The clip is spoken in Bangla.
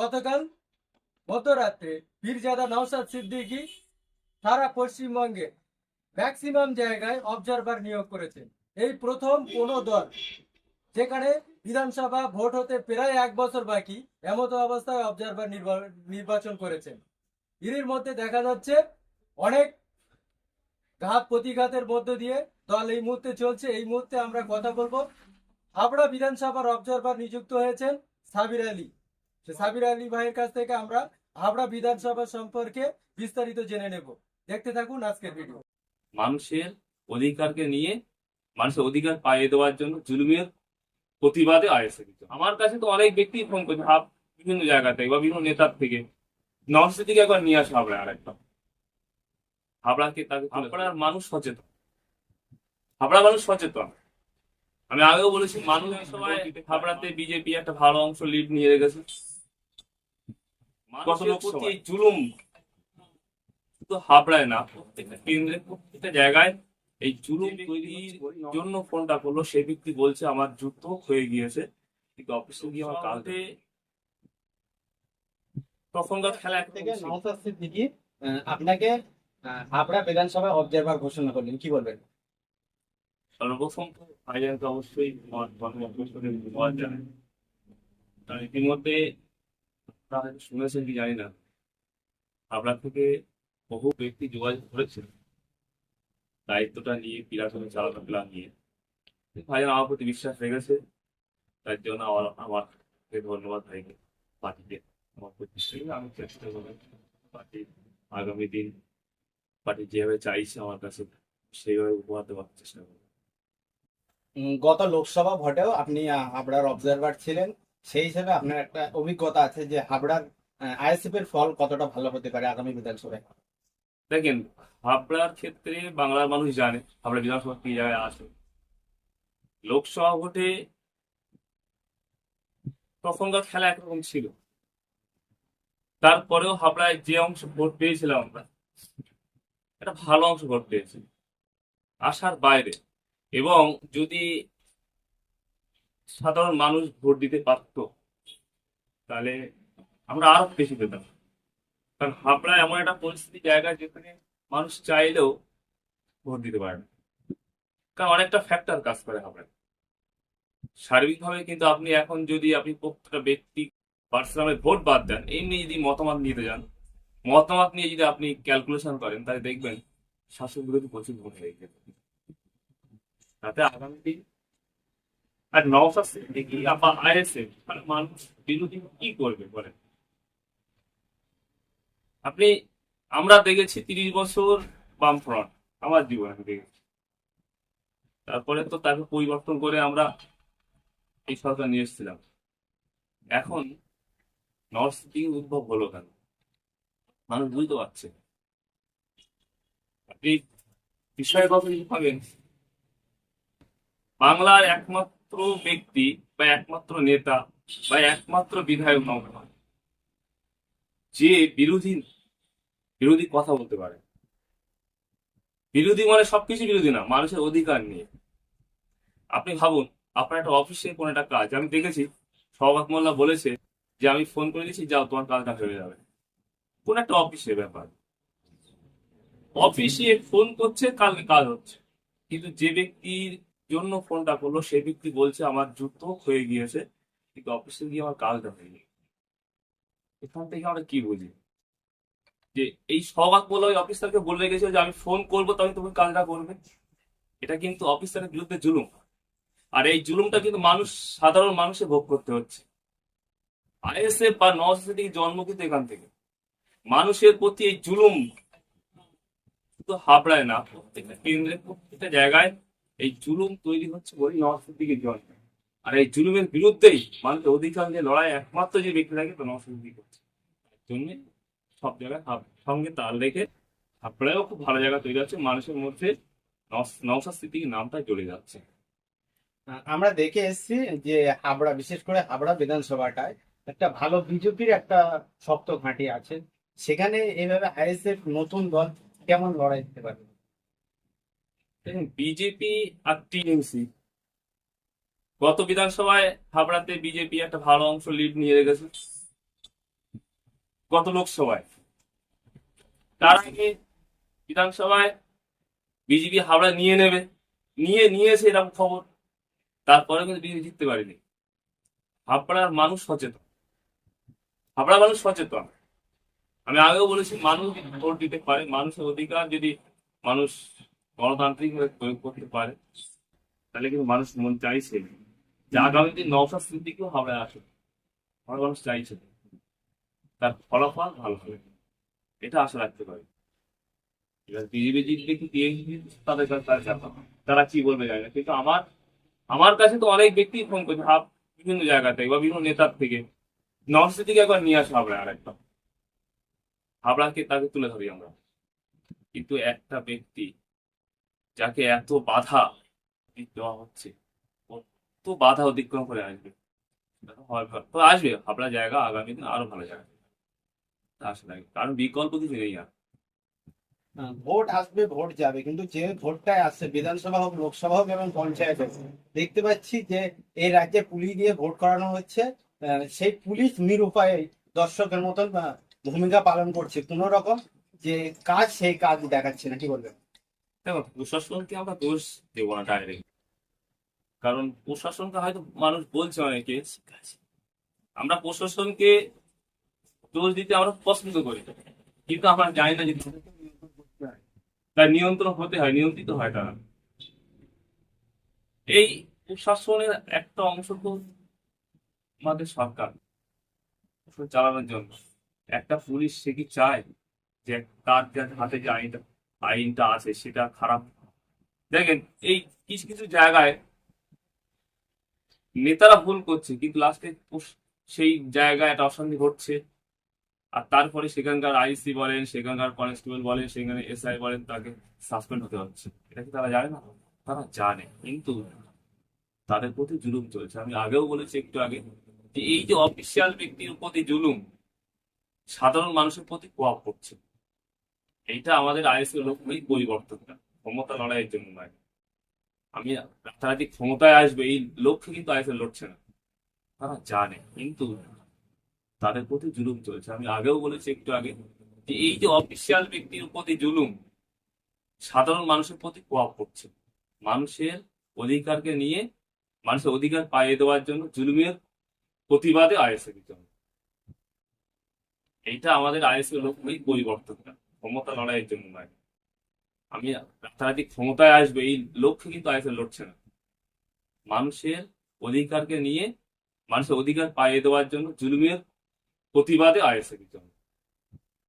গতকাল মধ্যরাত্রে পীরজাদা নওশাদ সিদ্দিকী সারা পশ্চিমবঙ্গে ম্যাক্সিমাম জায়গায় অবজারভার নিয়োগ করেছেন। এই প্রথম কোন দল যেখানে বিধানসভা ভোট হতে প্রায় এক বছর বাকি, এমতো অবস্থায় অবজারভার নির্বাচন করেছেন। এর মধ্যে দেখা যাচ্ছে অনেক ঘাত প্রতিঘাতের মধ্য দিয়ে দল এই মুহূর্তে চলছে। এই মুহূর্তে আমরা কথা বলব। হাবড়া বিধানসভার অবজারভার নিযুক্ত হয়েছেন সাবির আলী। সাবির আলী ভাইয়ের কাছ থেকে আমরা হাবড়া বিধানসভা সম্পর্কে বিস্তারিত জেনে নেব। দেখতে থাকুন আজকের ভিডিও। মানুষের অধিকারকে নিয়ে মানুষের অধিকার পাইয়ে দেওয়ার জন্য জুলুমের প্রতিবাদে আয়েছে কিছু আমার কাছে তো অনেক ব্যক্তি ফোন করছে হাব বিভিন্ন জায়গা থেকে বা বিভিন্ন নেতার থেকে। নর্থ থেকে একবার নিয়ে আসা হাবড়া আরেকটা হাবড়াকে তাকে হাবড়ার মানুষ সচেতন। হাবড়া মানুষ সচেতন। আমি আগেও বলেছি মানুষ সবাই হাবড়াতে বিজেপি একটা ভালো অংশ লিড নিয়ে রেখেছে। কত প্রতি এই জুলুম শুধু হাবড়ায় না প্রত্যেকটা কেন্দ্রে প্রত্যেকটা জায়গায় এই জুলুম তৈরির জন্য ফোনটা করল সে ব্যক্তি বলছে আমার যুদ্ধ হয়ে গিয়েছে কিন্তু অফিসে গিয়ে আমার কালকে তখনকার খেলা থেকে আহ, আপনাকে হাবড়া বিধানসভায় অবজারভার ঘোষণা করলেন। কি বলবেন? সর্বপ্রথম ভাইজানকে অবশ্যই ইতিমধ্যে শুনেছেন কি জানি না আপনার থেকে বহু ব্যক্তি যোগাযোগ করেছে দায়িত্বটা নিয়ে পিরাসনে চালানো, প্ল্যান নিয়ে। ভাইজান আমার প্রতি বিশ্বাস রেখেছে। তার জন্য আমার আমার ধন্যবাদ ভাইকে পার্টিকে আমার প্রতি আমি চেষ্টা করব পার্টি আগামী দিন পার্টি যেভাবে চাইছে আমার কাছে, সেইভাবে উপহার দেওয়ার চেষ্টা করব। গত লোকসভা ভোটেও আপনি আপনার অবজারভার ছিলেন। সেই হিসাবে আপনার একটা অভিজ্ঞতা আছে যে হাবড়ার আইএসএফ এর ফল কতটা ভালো হতে পারে আগামী বিধানসভায়? দেখেন, হাবড়ার ক্ষেত্রে বাংলার মানুষ জানে, হাবড়া বিধানসভা কি জায়গায় আছে। লোকসভা ভোটে তখনকার খেলা একরকম ছিল। তারপরেও হাবড়ায় যে অংশ ভোট পেয়েছিলাম আমরা, একটা ভালো অংশ ভোট পেয়েছি, আসার বাইরে। এবং যদি সাধারণ মানুষ ভোট দিতে পারত, তাহলে আমরা আরও বেশি পেতাম। কারণ হাবড়া এমন একটা পরিস্থিতি জায়গা যেখানে মানুষ চাইলেও ভোট দিতে পারে না। কারণ অনেকটা ফ্যাক্টর কাজ করে হাবড়ায়। সার্বিকভাবে কিন্তু আপনি এখন যদি আপনি প্রত্যেকটা ব্যক্তি পার্সোনাল ভোট বাদ দেন, এমনি যদি মতামত নিতে যান, মতামত নিয়ে যদি আপনি ক্যালকুলেশন করেন, তাহলে দেখবেন শাসক বিরোধী প্রচুর ভোট হয়ে গেছে। তাতে আগামী দিন আর নওশাদ সিদ্দিকী বা আইএসএফ মানে মানুষ বিরোধী কি করবে বলেন? আপনি, আমরা দেখেছি তিরিশ বছর বাম ফ্রন্ট আমার জীবনে দেখেছি। তারপরে তো তাকে পরিবর্তন করে আমরা এই সরকার নিয়ে এসেছিলাম। এখন নর্থ সিটি উদ্ভব হলো কেন? মানুষ বুঝতে পারছে আপনি যদি ভাবেন, বাংলার একমাত্র ব্যক্তি বা একমাত্র নেতা বা একমাত্র বিধায়ক নয় যে বিরোধী বিরোধী কথা বলতে পারে। বিরোধী মানে সবকিছু বিরোধী না, মানুষের অধিকার নিয়ে। আপনি ভাবুন, আপনার একটা অফিসে কোনো একটা কাজ, আমি দেখেছি সৌগাত মোল্লা বলেছে যে, আমি ফোন করে দিচ্ছি যাও, তোমার কাজটা হয়ে যাবে। কোন একটা অফিসের ব্যাপার। অফিসে ফোন করছে, কালকে কাজ হচ্ছে। কিন্তু যে ব্যক্তির জন্য ফোনটা করল, সে ব্যক্তি বলছে, আমার যুদ্ধ হয়ে গিয়েছে, কিন্তু অফিসে গিয়ে আমার কাজটা হয়নি। এখান থেকে আমরা কি বুঝি? যে এই সবাক বলে ওই অফিসারকে বলে গেছিল যে, আমি ফোন করব তবে তুমি কাজটা করবে। এটা কিন্তু অফিসারের বিরুদ্ধে জুলুম। আর এই জুলুমটা কিন্তু মানুষ, সাধারণ মানুষে ভোগ করতে হচ্ছে। আইএসএফ বা নওয়াসে থেকে জন্ম কিন্তু এখান থেকে। মানুষের প্রতি এই জুলুম শুধু হাবড়ায় না, প্রত্যেকটা কেন্দ্রে, প্রত্যেকটা জায়গায় এই জুলুম তৈরি হচ্ছে বলে নওয়াসের দিকে জন্ম আর এই জুলুমের বিরুদ্ধেই মানুষের অধিকার যে লড়াই একমাত্র যে ব্যক্তি থাকে তো নওয়াসের দিকে করছে জন্য সব জায়গায় সঙ্গে তাল রেখে হাবড়ায়ও খুব ভালো জায়গা তৈরি হচ্ছে, মানুষের মধ্যে নওশাদ সিদ্দিকীর নামটা চলে যাচ্ছে। আমরা দেখে এসেছি যে হাবড়া, বিশেষ করে হাবড়া বিধানসভাটায় একটা ভালো বিজেপির একটা শক্ত ঘাঁটি আছে। সেখানে এইভাবে আইএসএফ নতুন দল কেমন লড়াই দিতে পারবে? বিজেপি আর টিএমসি গত বিধানসভায় হাবড়াতে বিজেপি একটা ভালো অংশ লিড নিয়ে রেখেছে। গত লোকসভায়। তার আগে বিধানসভায় বিজেপি হাওড়া নিয়ে নেবে। নিয়ে, নিয়েছে এরকম খবর। তারপরে কিন্তু বিজেপি জিততে পারেনি। হাবড়ার মানুষ সচেতন। হাবড়ার মানুষ সচেতন। আমি আগেও বলেছি, মানুষ ভোট দিতে পারে। মানুষের অধিকার যদি মানুষ গণতান্ত্রিকভাবে প্রয়োগ করতে পারে, তাহলে কিন্তু মানুষ মন চাইছে যে আগামী দিন নওশাদ সিদ্দিকেও হাবড়ায় আসুক আমার মানুষ চাইছে। তার ফলাফল ভালো হবে। এটা আশা রাখতে পারি। এবার বিজেপি জিতবে কি তাদের কাছে তার ব্যাপার তারা কি বলবে জানি না। কিন্তু আমার আমার কাছে তো অনেক ব্যক্তি ফোন করছে, হাব, বিভিন্ন জায়গা থেকে বা বিভিন্ন নেতার থেকে। নওশাদ থেকে একবার নিয়ে আসা হাবড়া আরেকটা হাবড়াকে তাকে তুলে ধরি আমরা। কিন্তু একটা ব্যক্তি যাকে এত বাধা দেওয়া হচ্ছে, কত বাধা অতিক্রম করে আসবে? তো আসবে হাবড়া জায়গা আগামী দিন আরও ভালো জায়গা। আশা রাখি কারণ বিকল্প কিছু নেই আর। ভোট আসবে, ভোট যাবে, কিন্তু যে ভোটটায় আসছে, বিধানসভা হোক, লোকসভা হোক এবং পঞ্চায়েত হোক, দেখতে পাচ্ছি যে এই রাজ্যে পুলিশ দিয়ে ভোট করানো হচ্ছে সেই পুলিশ নিরুপায় দর্শকের মতন ভূমিকা পালন করছে। কোন রকম যে কাজ সেই কাজ দেখাচ্ছে না, কি বলবেন? দেখো, প্রশাসনকে আমরা দোষ দেবো না ডাইরেক্ট কারণ প্রশাসনকে হয়তো মানুষ বলছে অনেকে আমরা প্রশাসনকে দোষ দিতে আমরা পছন্দ করি। কিন্তু আমরা জানি না যে তার নিয়ন্ত্রণ হতে হয়, নিয়ন্ত্রিত হয় তারা। এই প্রশাসনের একটা অংশ তো আমাদের সরকার চালানোর জন্য। একটা পুলিশ সে কি চায় যে তার হাতে যে আইনটা আইনটা আছে, সেটা খারাপ। দেখেন, এই কিছু কিছু জায়গায় নেতারা ভুল করছে, কিন্তু লাস্টে সেই জায়গায় একটা অশান্তি ঘটছে। আর তারপরে সেখানকার আইসি বলেন, সেখানকার কনস্টেবল বলেন, সেখানে এসআই বলেন, তাকে সাসপেন্ড হতে হচ্ছে। এটা কি তারা জানে না? তারা জানে, কিন্তু তাদের প্রতি জুলুম চলছে। আমি আগেও বলেছি একটু আগে যে এই যে অফিসিয়াল ব্যক্তির প্রতি জুলুম, সাধারণ মানুষের প্রতি কোয়াপ করছে। এইটা আমাদের আইএসএ লক্ষ্যই পরিবর্তনটা ক্ষমতা লড়াইয়ের জন্য নয়। আমি রাতারাতি ক্ষমতায় আসবে, এই লক্ষ্যে কিন্তু আইএসএল লড়ছে না। তারা জানে, কিন্তু তাদের প্রতি জুলুম চলছে। আমি আগেও বলেছি একটু আগে যে এই যে অফিসিয়াল ব্যক্তির প্রতি জুলুম, সাধারণ মানুষের প্রতি প্রভাব পড়ছে মানুষের অধিকারকে নিয়ে, মানুষের অধিকার পাইয়ে দেওয়ার জন্য জুলুমের প্রতিবাদে আইএসএ জন্য এইটা আমাদের আইএসএ লক্ষ্যই পরিবর্তনটা ক্ষমতা লড়াইয়ের জন্য নয়। আমি রাতারাতি ক্ষমতায় আসবে, এই লক্ষ্যে কিন্তু আইএসএল লড়ছে না। মানুষের অধিকারকে নিয়ে, মানুষের অধিকার পাইয়ে দেওয়ার জন্য জুলুমের প্রতিবাদে আইএসএল জন্য